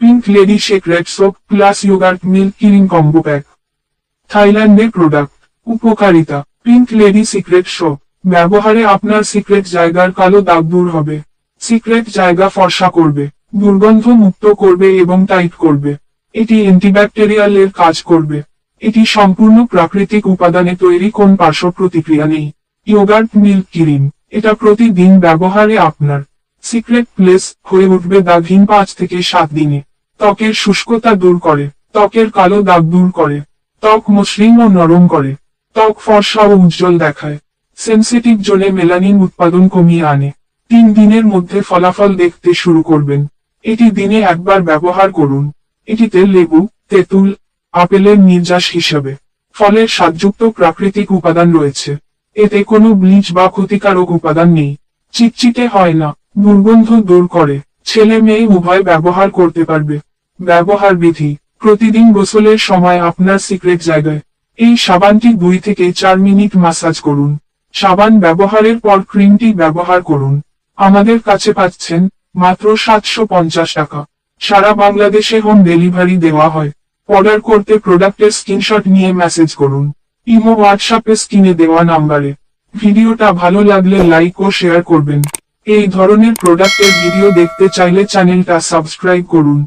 Pink lady secret soap plus yogurt milk keyring combo pack থাইল্যান্ডের product উপকারিতা pink lady secret soap ব্যবহারে আপনার secret জায়গার কালো দাগ দূর হবে। সিক্রেট জায়গা ফর্সা করবে। দুর্গন্ধ মুক্ত করবে এবং টাইট করবে। এটি অ্যান্টিব্যাকটেরিয়াল এর কাজ করবে। এটি সম্পূর্ণ প্রাকৃতিক উপাদানে তৈরি, কোন পার্শ্ব প্রতিক্রিয়া নেই। ইয়োগার্ট মিল্ক ক্রিম এটা প্রতিদিন ব্যবহারে আপনার সিক্রেট প্লেস হয়ে উঠবে দাগহীন পাঁচ থেকে সাত দিনে। ত্বকের শুষ্কতা দূর করে, ত্বকের কালো দাগ দূর করে, ত্বক মসৃণ ও নরম করে, ত্বক ফর্সা ও উজ্জ্বল দেখায় সেন্সিটিভ জোনে মেলানিন উৎপাদন কমিয়ে আনে। তিন দিনের মধ্যে ফলাফল দেখতে শুরু করবেন। এটি দিনে একবার ব্যবহার করুন। এটিতে লেবু, তেঁতুল, আপেলের নির্যাস হিসেবে ফলের স্বাদযুক্ত প্রাকৃতিক উপাদান রয়েছে। এতে কোনো ব্লিচ বা ক্ষতিকারক উপাদান নেই। চিটচিটে হয় না, দুর্গন্ধ দূর করে। ছেলে মেয়ে উভয় ব্যবহার করতে পারবে। ব্যবহার বিধি প্রতিদিন গোসলের সময় আপনার সিক্রেট জায়গায়। এই সাবানটি দুই থেকে চার মিনিট মাসাজ করুন। সাবান ব্যবহারের পর ক্রিমটি ব্যবহার করুন। আমাদের কাছে পাচ্ছেন মাত্র সাতশো পঞ্চাশ টাকা। সারা বাংলাদেশে হোম ডেলিভারি দেওয়া হয়। অর্ডার করতে প্রোডাক্টের স্ক্রিনশট নিয়ে মেসেজ করুন। ইমো হোয়াটসঅ্যাপে স্ক্রিনে দেওয়া নাম্বারে ভিডিওটা ভালো লাগলে লাইক ও শেয়ার করবেন। এই ধরনের প্রোডাক্টের ভিডিও দেখতে চাইলে চ্যানেলটা সাবস্ক্রাইব করুন।